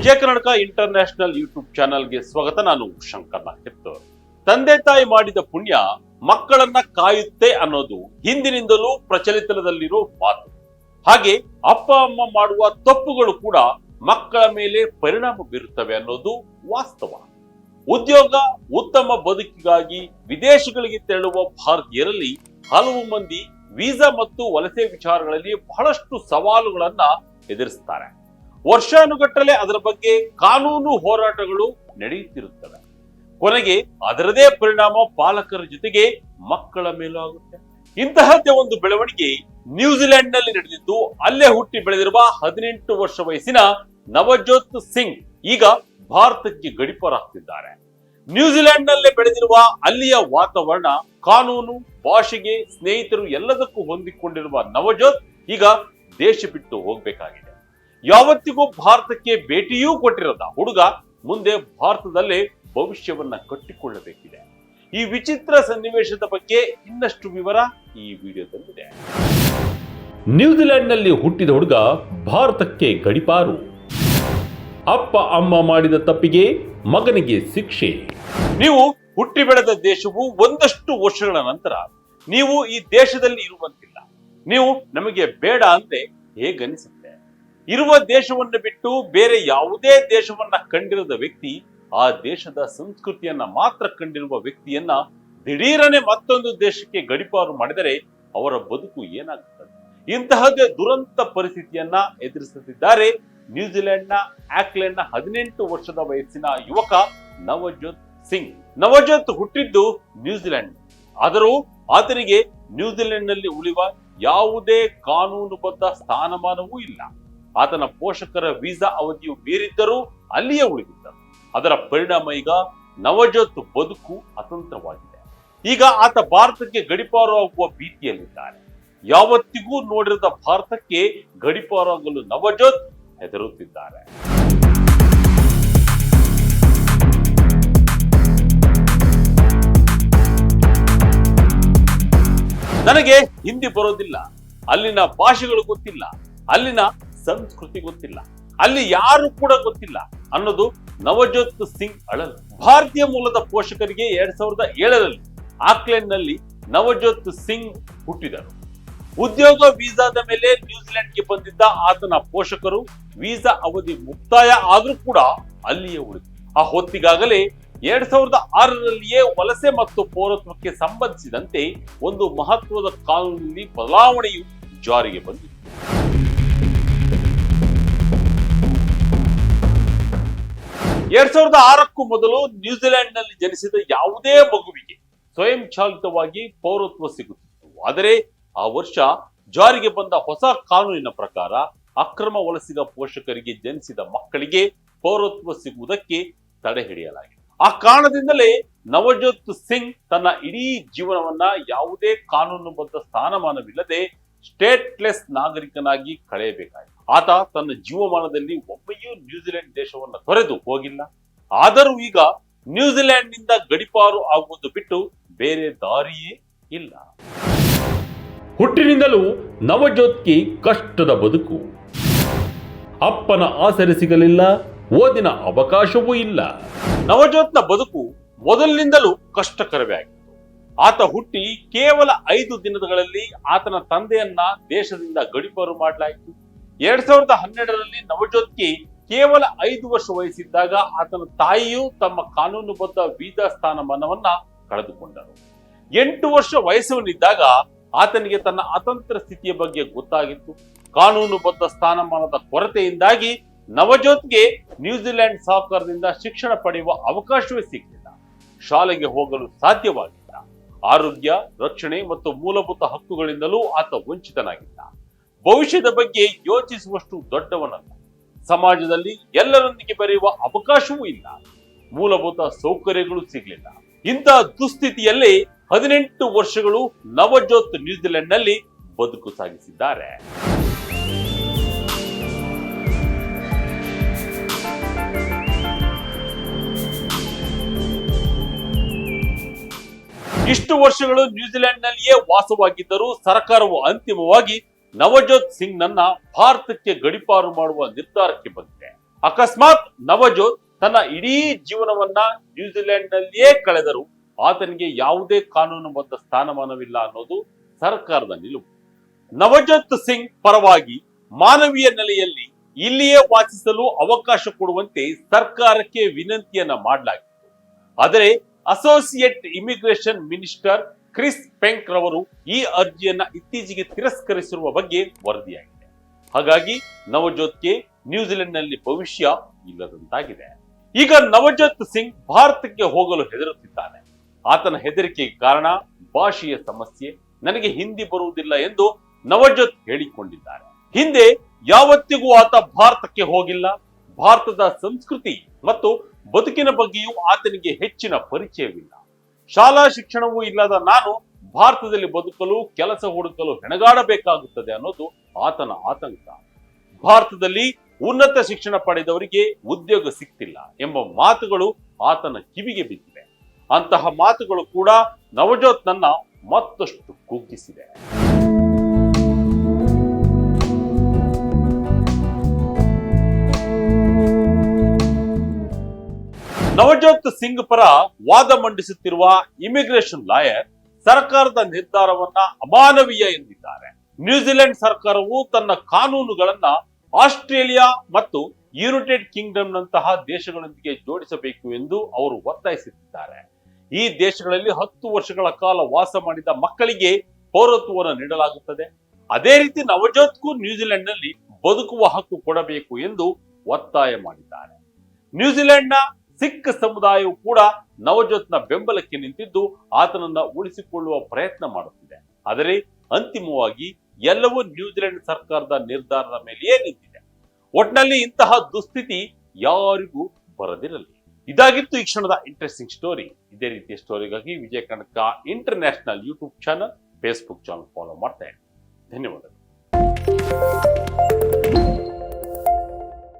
ವಿಜಯ Karnataka international YouTube ಚಾನಲ್ಗೆ ಸ್ವಾಗತ. ನಾನು ಶಂಕರ್ ನಾಯಕರ್ ತಂದೆ ತಾಯಿ ಮಾಡಿದ ಪುಣ್ಯ ಮಕ್ಕಳನ್ನ ಕಾಯುತ್ತೆ ಅನ್ನೋದು ಹಿಂದಿನಿಂದಲೂ ಪ್ರಚಲಿತದಲ್ಲಿರೋ ಮಾತು. ಹಾಗೆ ಅಪ್ಪ, ಅಮ್ಮ ಮಾಡುವ ತಪ್ಪುಗಳು ಕೂಡ ಮಕ್ಕಳ ಮೇಲೆ ಪರಿಣಾಮ ಬೀರುತ್ತವೆ ಅನ್ನೋದು ವಾಸ್ತವ. ಉದ್ಯೋಗ, ಉತ್ತಮ ಬದುಕಿಗಾಗಿ ವಿದೇಶಗಳಿಗೆ ತೆರಳುವ ಭಾರತೀಯರಲ್ಲಿ ಹಲವು ಮಂದಿ ವೀಸಾ ಮತ್ತು ವಲಸೆ ವಿಚಾರಗಳಲ್ಲಿ ಬಹಳಷ್ಟು ಸವಾಲುಗಳನ್ನ ಎದುರಿಸ್ತಾರೆ. ವರ್ಷಾನುಗಟ್ಟಲೆ ಅದರ ಬಗ್ಗೆ ಕಾನೂನು ಹೋರಾಟಗಳು ನಡೆಯುತ್ತಿರುತ್ತವೆ. ಕೊನೆಗೆ ಅದರದೇ ಪರಿಣಾಮ ಪಾಲಕರ ಜೊತೆಗೆ ಮಕ್ಕಳ ಮೇಲೂ ಆಗುತ್ತೆ. ಇಂತಹದ್ದೇ ಒಂದು ಬೆಳವಣಿಗೆ ನ್ಯೂಜಿಲೆಂಡ್ನಲ್ಲಿ ನಡೆದಿದ್ದು, ಅಲ್ಲೇ ಹುಟ್ಟಿ ಬೆಳೆದಿರುವ ಹದಿನೆಂಟು ವರ್ಷ ವಯಸ್ಸಿನ ನವಜೋತ್ ಸಿಂಗ್ ಈಗ ಭಾರತಕ್ಕೆ ಗಡಿಪಾರಾಗ್ತಿದ್ದಾರೆ. ನ್ಯೂಜಿಲೆಂಡ್ ನಲ್ಲೇ ಬೆಳೆದಿರುವ ಅಲ್ಲಿಯ ವಾತಾವರಣ, ಕಾನೂನು, ಭಾಷೆಗೆ ಸ್ನೇಹಿತರು ಎಲ್ಲದಕ್ಕೂ ಹೊಂದಿಕೊಂಡಿರುವ ನವಜೋತ್ ಈಗ ದೇಶ ಬಿಟ್ಟು ಹೋಗ್ಬೇಕಾಗಿದೆ. ಯಾವತ್ತಿಗೂ ಭಾರತಕ್ಕೆ ಭೇಟಿಯೂ ಕೊಟ್ಟಿರದ ಹುಡುಗ ಮುಂದೆ ಭಾರತದಲ್ಲಿ ಭವಿಷ್ಯವನ್ನ ಕಟ್ಟಿಕೊಳ್ಳಬೇಕಿದೆ. ಈ ವಿಚಿತ್ರ ಸನ್ನಿವೇಶದ ಬಗ್ಗೆ ಇನ್ನಷ್ಟು ವಿವರ ಈ ವಿಡಿಯೋದಲ್ಲಿದೆ. ನ್ಯೂಜಿಲೆಂಡ್ನಲ್ಲಿ ಹುಟ್ಟಿದ ಹುಡುಗ ಭಾರತಕ್ಕೆ ಗಡಿಪಾರು. ಅಪ್ಪ, ಅಮ್ಮ ಮಾಡಿದ ತಪ್ಪಿಗೆ ಮಗನಿಗೆ ಶಿಕ್ಷೆ. ನೀವು ಹುಟ್ಟಿ ಬೆಳೆದ ದೇಶವು ಒಂದಷ್ಟು ವರ್ಷಗಳ ನಂತರ ನೀವು ಈ ದೇಶದಲ್ಲಿ ಇರುವಂತಿಲ್ಲ. ನೀವು ನಮಗೆ ಬೇಡ ಅಂದ್ರೆ ಹೇಗನಿಸುತ್ತೆ ಇರುವ ದೇಶವನ್ನು ಬಿಟ್ಟು ಬೇರೆ ಯಾವುದೇ ದೇಶವನ್ನ ಕಂಡಿರದ ವ್ಯಕ್ತಿ, ಆ ದೇಶದ ಸಂಸ್ಕೃತಿಯನ್ನ ಮಾತ್ರ ಕಂಡಿರುವ ವ್ಯಕ್ತಿಯನ್ನ ದಿಢೀರನೆ ಮತ್ತೊಂದು ದೇಶಕ್ಕೆ ಗಡಿಪಾರು ಮಾಡಿದರೆ ಅವರ ಬದುಕು ಏನಾಗುತ್ತದೆ? ಇಂತಹದೇ ದುರಂತ ಪರಿಸ್ಥಿತಿಯನ್ನ ಎದುರಿಸುತ್ತಿದ್ದಾರೆ ನ್ಯೂಜಿಲೆಂಡ್ನ ಆಕ್ಲೆಂಡ್ನ ಹದಿನೆಂಟು ವರ್ಷದ ವಯಸ್ಸಿನ ಯುವಕ ನವಜೋತ್ ಸಿಂಗ್. ನವಜೋತ್ ಹುಟ್ಟಿದ್ದು ನ್ಯೂಜಿಲೆಂಡ್. ಆದರೂ ಆತನಿಗೆ ನ್ಯೂಜಿಲೆಂಡ್ನಲ್ಲಿ ಉಳಿಯುವ ಯಾವುದೇ ಕಾನೂನುಬದ್ಧ ಸ್ಥಾನಮಾನವೂ ಇಲ್ಲ. ಆತನ ಪೋಷಕರ ವೀಸಾ ಅವಧಿಯು ಮೀರಿದ್ದರೂ ಅಲ್ಲಿಯೇ ಉಳಿದಿದ್ದರು ಅದರ ಪರಿಣಾಮ ಈಗ ನವಜೋತ್ ಬದುಕು ಅತಂತ್ರವಾಗಿದೆ. ಈಗ ಆತ ಭಾರತಕ್ಕೆ ಗಡಿಪಾರು ಆಗುವ ಭೀತಿಯಲ್ಲಿದ್ದಾರೆ ಯಾವತ್ತಿಗೂ ನೋಡಿರದ ಭಾರತಕ್ಕೆ ಗಡಿಪಾರಾಗಲು ನವಜೋತ್ ಹೆದರುತ್ತಿದ್ದಾರೆ. ನನಗೆ ಹಿಂದಿ ಬರೋದಿಲ್ಲ. ಅಲ್ಲಿನ ಭಾಷೆಗಳು ಗೊತ್ತಿಲ್ಲ. ಅಲ್ಲಿನ ಸಂಸ್ಕೃತಿ ಗೊತ್ತಿಲ್ಲ. ಅಲ್ಲಿ ಯಾರು ಕೂಡ ಗೊತ್ತಿಲ್ಲ. ಅನ್ನೋದು ನವಜೋತ್ ಸಿಂಗ್ ಅಳಲ್. ಭಾರತೀಯ ಮೂಲದ ಪೋಷಕರಿಗೆ ಎರಡ್ ಸಾವಿರದ ಏಳರಲ್ಲಿ ಆಕ್ಲೆಂಡ್ನಲ್ಲಿ ನವಜೋತ್ ಸಿಂಗ್ ಹುಟ್ಟಿದರು. ಉದ್ಯೋಗ ವೀಸಾದ ಮೇಲೆ ನ್ಯೂಜಿಲೆಂಡ್ಗೆ ಬಂದಿದ್ದ ಆತನ ಪೋಷಕರು ವೀಸಾ ಅವಧಿ ಮುಕ್ತಾಯ ಆದರೂ ಕೂಡ ಅಲ್ಲಿಯೇ ಉಳಿದು ಆ ಹೊತ್ತಿಗಾಗಲೇ ಎರಡ್ ಸಾವಿರದ ಆರರಲ್ಲಿಯೇ ವಲಸೆ ಮತ್ತು ಪೌರತ್ವಕ್ಕೆ ಸಂಬಂಧಿಸಿದಂತೆ ಒಂದು ಮಹತ್ವದ ಕಾನೂನಿನಲ್ಲಿ ಬದಲಾವಣೆಯು ಜಾರಿಗೆ ಬಂದಿದೆ ಎರಡ್ ಸಾವಿರದ ಆರಕ್ಕೂ ಮೊದಲು ನ್ಯೂಜಿಲೆಂಡ್ನಲ್ಲಿ ಜನಿಸಿದ ಯಾವುದೇ ಮಗುವಿಗೆ ಸ್ವಯಂ ಚಾಲಿತವಾಗಿ ಪೌರತ್ವ ಸಿಗುತ್ತಿತ್ತು. ಆದರೆ ಆ ವರ್ಷ ಜಾರಿಗೆ ಬಂದ ಹೊಸ ಕಾನೂನಿನ ಪ್ರಕಾರ ಅಕ್ರಮ ವಲಸಿಗ ಪೋಷಕರಿಗೆ ಜನಿಸಿದ ಮಕ್ಕಳಿಗೆ ಪೌರತ್ವ ಸಿಗುವುದಕ್ಕೆ ತಡೆ ಹಿಡಿಯಲಾಗಿದೆ. ಆ ಕಾರಣದಿಂದಲೇ ನವಜೋತ್ ಸಿಂಗ್ ತನ್ನ ಇಡೀ ಜೀವನವನ್ನ ಯಾವುದೇ ಕಾನೂನುಬದ್ಧ ಸ್ಥಾನಮಾನವಿಲ್ಲದೆ ಸ್ಟೇಟ್ಲೆಸ್ ನಾಗರಿಕನಾಗಿ ಕಳೆಯಬೇಕಾಯಿತು. ಆತ ತನ್ನ ಜೀವಮಾನದಲ್ಲಿ ಒಮ್ಮೆಯೂ ನ್ಯೂಜಿಲೆಂಡ್ ದೇಶವನ್ನ ತೊರೆದು ಹೋಗಿಲ್ಲ. ಆದರೂ ಈಗ ನ್ಯೂಜಿಲೆಂಡ್ನಿಂದ ಗಡಿಪಾರು ಆಗುವುದು ಬಿಟ್ಟು ಬೇರೆ ದಾರಿಯೇ ಇಲ್ಲ. ಹುಟ್ಟಿನಿಂದಲೂ ನವಜೋತ್ಗೆ ಕಷ್ಟದ ಬದುಕು. ಅಪ್ಪನ ಆಸರೆ ಸಿಗಲಿಲ್ಲ, ಓದಿನ ಅವಕಾಶವೂ ಇಲ್ಲ. ನವಜೋತ್ನ ಬದುಕು ಮೊದಲಿನಿಂದಲೂ ಕಷ್ಟಕರವೇ ಆಗಿತ್ತು. ಆತ ಹುಟ್ಟಿ ಕೇವಲ ಐದು ದಿನಗಳಲ್ಲಿ ಆತನ ತಂದೆಯನ್ನ ದೇಶದಿಂದ ಗಡಿಪಾರು ಮಾಡಲಾಯಿತು. ಎರಡ್ ಸಾವಿರದ ಹನ್ನೆರಡರಲ್ಲಿ ನವಜೋತ್ಗೆ ಕೇವಲ ಐದು ವರ್ಷ ವಯಸ್ಸಿದ್ದಾಗ ಆತನ ತಾಯಿಯು ತಮ್ಮ ಕಾನೂನುಬದ್ಧ ವೀಸಾ ಸ್ಥಾನಮಾನವನ್ನ ಕಳೆದುಕೊಂಡರು. ಎಂಟು ವರ್ಷ ವಯಸ್ಸಿನಲ್ಲಿದ್ದಾಗ ಆತನಿಗೆ ತನ್ನ ಅತಂತ್ರ ಸ್ಥಿತಿಯ ಬಗ್ಗೆ ಗೊತ್ತಾಗಿತ್ತು. ಕಾನೂನುಬದ್ಧ ಸ್ಥಾನಮಾನದ ಕೊರತೆಯಿಂದಾಗಿ ನವಜೋತ್ಗೆ ನ್ಯೂಜಿಲೆಂಡ್ ಸಹಕಾರದಿಂದ ಶಿಕ್ಷಣ ಪಡೆಯುವ ಅವಕಾಶವೇ ಸಿಗಲಿಲ್ಲ. ಶಾಲೆಗೆ ಹೋಗಲು ಸಾಧ್ಯವಾಗಿಲ್ಲ. ಆರೋಗ್ಯ, ರಕ್ಷಣೆ ಮತ್ತು ಮೂಲಭೂತ ಹಕ್ಕುಗಳಿಂದಲೂ ಆತ ವಂಚಿತನಾಗಿದ್ದ. ಭವಿಷ್ಯದ ಬಗ್ಗೆ ಯೋಚಿಸುವಷ್ಟು ದೊಡ್ಡವನಲ್ಲ. ಸಮಾಜದಲ್ಲಿ ಎಲ್ಲರೊಂದಿಗೆ ಬರೆಯುವ ಅವಕಾಶವೂ ಇಲ್ಲ. ಮೂಲಭೂತ ಸೌಕರ್ಯಗಳು ಸಿಗಲಿಲ್ಲ. ಇಂತಹ ದುಸ್ಥಿತಿಯಲ್ಲಿ ಹದಿನೆಂಟು ವರ್ಷಗಳು ನವಜೋತ್ ನ್ಯೂಜಿಲೆಂಡ್ನಲ್ಲಿ ಬದುಕು ಸಾಗಿಸಿದ್ದಾರೆ. ಇಷ್ಟು ವರ್ಷಗಳು ನ್ಯೂಜಿಲೆಂಡ್ನಲ್ಲಿಯೇ ವಾಸವಾಗಿದ್ದರೂ ಸರ್ಕಾರವು ಅಂತಿಮವಾಗಿ ನವಜೋತ್ ಸಿಂಗ್ ನನ್ನ ಭಾರತಕ್ಕೆ ಗಡಿಪಾರು ಮಾಡುವ ನಿರ್ಧಾರಕ್ಕೆ ಬಂದಿದೆ. ಅಕಸ್ಮಾತ್ ನವಜೋತ್ ತನ್ನ ಇಡೀ ಜೀವನವನ್ನ ನ್ಯೂಜಿಲೆಂಡ್ ನಲ್ಲಿಯೇ ಕಳೆದರು. ಆತನಿಗೆ ಯಾವುದೇ ಕಾನೂನುಬದ್ಧ ಸ್ಥಾನಮಾನವಿಲ್ಲ ಅನ್ನೋದು ಸರ್ಕಾರದ ನಿಲುವು. ನವಜೋತ್ ಸಿಂಗ್ ಪರವಾಗಿ ಮಾನವೀಯ ನೆಲೆಯಲ್ಲಿ ಇಲ್ಲಿಯೇ ವಾಸಿಸಲು ಅವಕಾಶ ಕೊಡುವಂತೆ ಸರ್ಕಾರಕ್ಕೆ ವಿನಂತಿಯನ್ನ ಮಾಡಲಾಗಿತ್ತು. ಆದರೆ associate immigration minister Chris Penk ರವರು ಈ ಅರ್ಜಿಯನ್ನ ಇತ್ತೀಚೆಗೆ ತಿರಸ್ಕರಿಸಿರುವ ಬಗ್ಗೆ ವರದಿಯಾಗಿದೆ. ಹಾಗಾಗಿ ನವಜೋತ್ಗೆ ನ್ಯೂಜಿಲೆಂಡ್ನಲ್ಲಿ ಭವಿಷ್ಯ ಇಲ್ಲದಂತಾಗಿದೆ. ಈಗ ನವಜೋತ್ ಸಿಂಗ್ ಭಾರತಕ್ಕೆ ಹೋಗಲು ಹೆದರುತ್ತಿದ್ದಾನೆ. ಆತನ ಹೆದರಿಕೆಗೆ ಕಾರಣ ಭಾಷೆಯ ಸಮಸ್ಯೆ, ನನಗೆ ಹಿಂದಿ ಬರುವುದಿಲ್ಲ ಎಂದು ನವಜೋತ್ ಹೇಳಿಕೊಂಡಿದ್ದಾರೆ. ಹಿಂದೆ ಯಾವತ್ತಿಗೂ ಆತ ಭಾರತಕ್ಕೆ ಹೋಗಿಲ್ಲ. ಭಾರತದ ಸಂಸ್ಕೃತಿ ಮತ್ತು ಬದುಕಿನ ಬಗ್ಗೆಯೂ ಆತನಿಗೆ ಹೆಚ್ಚಿನ ಪರಿಚಯವಿಲ್ಲ. ಶಾಲಾ ಶಿಕ್ಷಣವೂ ಇಲ್ಲದ ನಾನು ಭಾರತದಲ್ಲಿ ಬದುಕಲು, ಕೆಲಸ ಹುಡುಕಲು ಹೆಣಗಾಡಬೇಕಾಗುತ್ತದೆ ಅನ್ನೋದು ಆತನ ಆತಂಕ. ಭಾರತದಲ್ಲಿ ಉನ್ನತ ಶಿಕ್ಷಣ ಪಡೆದವರಿಗೆ ಉದ್ಯೋಗ ಸಿಕ್ತಿಲ್ಲ ಎಂಬ ಮಾತುಗಳು ಆತನ ಕಿವಿಗೆ ಬಿದ್ದಿವೆ. ಅಂತಹ ಮಾತುಗಳು ಕೂಡ ನವಜೋತ್ ನನ್ನ ಮತ್ತಷ್ಟು ಕುಗ್ಗಿಸಿದೆ. ನವಜೋತ್ ಸಿಂಗ್ ಪರ ವಾದ ಮಂಡಿಸುತ್ತಿರುವ ಇಮಿಗ್ರೇಷನ್ ಲಾಯರ್ ಸರ್ಕಾರದ ನಿರ್ಧಾರವನ್ನ ಅಮಾನವೀಯ ಎಂದಿದ್ದಾರೆ. ನ್ಯೂಜಿಲೆಂಡ್ ಸರ್ಕಾರವು ತನ್ನ ಕಾನೂನುಗಳನ್ನ ಆಸ್ಟ್ರೇಲಿಯಾ ಮತ್ತು ಯುನೈಟೆಡ್ ಕಿಂಗ್ಡಮ್ ನಂತಹ ದೇಶಗಳೊಂದಿಗೆ ಜೋಡಿಸಬೇಕು ಎಂದು ಅವರು ಒತ್ತಾಯಿಸುತ್ತಿದ್ದಾರೆ ಈ ದೇಶಗಳಲ್ಲಿ ಹತ್ತು ವರ್ಷಗಳ ಕಾಲ ವಾಸ ಮಾಡಿದ ಮಕ್ಕಳಿಗೆ ಪೌರತ್ವವನ್ನು ನೀಡಲಾಗುತ್ತದೆ. ಅದೇ ರೀತಿ ನವಜೋತ್ಗೂ ನ್ಯೂಜಿಲೆಂಡ್ನಲ್ಲಿ ಬದುಕುವ ಹಕ್ಕು ಕೊಡಬೇಕು ಎಂದು ಒತ್ತಾಯ ಮಾಡಿದ್ದಾರೆ. ನ್ಯೂಜಿಲೆಂಡ್ನ ಸಿಖ್ ಸಮುದಾಯವು ಕೂಡ ನವಜೋತ್ನ ಬೆಂಬಲಕ್ಕೆ ನಿಂತಿದ್ದು ಆತನನ್ನ ಉಳಿಸಿಕೊಳ್ಳುವ ಪ್ರಯತ್ನ ಮಾಡುತ್ತಿದೆ. ಆದರೆ ಅಂತಿಮವಾಗಿ ಎಲ್ಲವೂ ನ್ಯೂಜಿಲೆಂಡ್ ಸರ್ಕಾರದ ನಿರ್ಧಾರದ ಮೇಲೆಯೇ ನಿಂತಿದೆ. ಒಟ್ನಲ್ಲಿ ಇಂತಹ ದುಸ್ಥಿತಿ ಯಾರಿಗೂ ಬರದಿರಲಿ. ಇದಾಗಿತ್ತು ಈ ಕ್ಷಣದ ಇಂಟ್ರೆಸ್ಟಿಂಗ್ ಸ್ಟೋರಿ ಇದೇ ರೀತಿಯ ಸ್ಟೋರಿಗಾಗಿ Vijaya Kanaka international YouTube channel Facebook channel follow ಮಾಡ್ತಾ ಧನ್ಯವಾದಗಳು.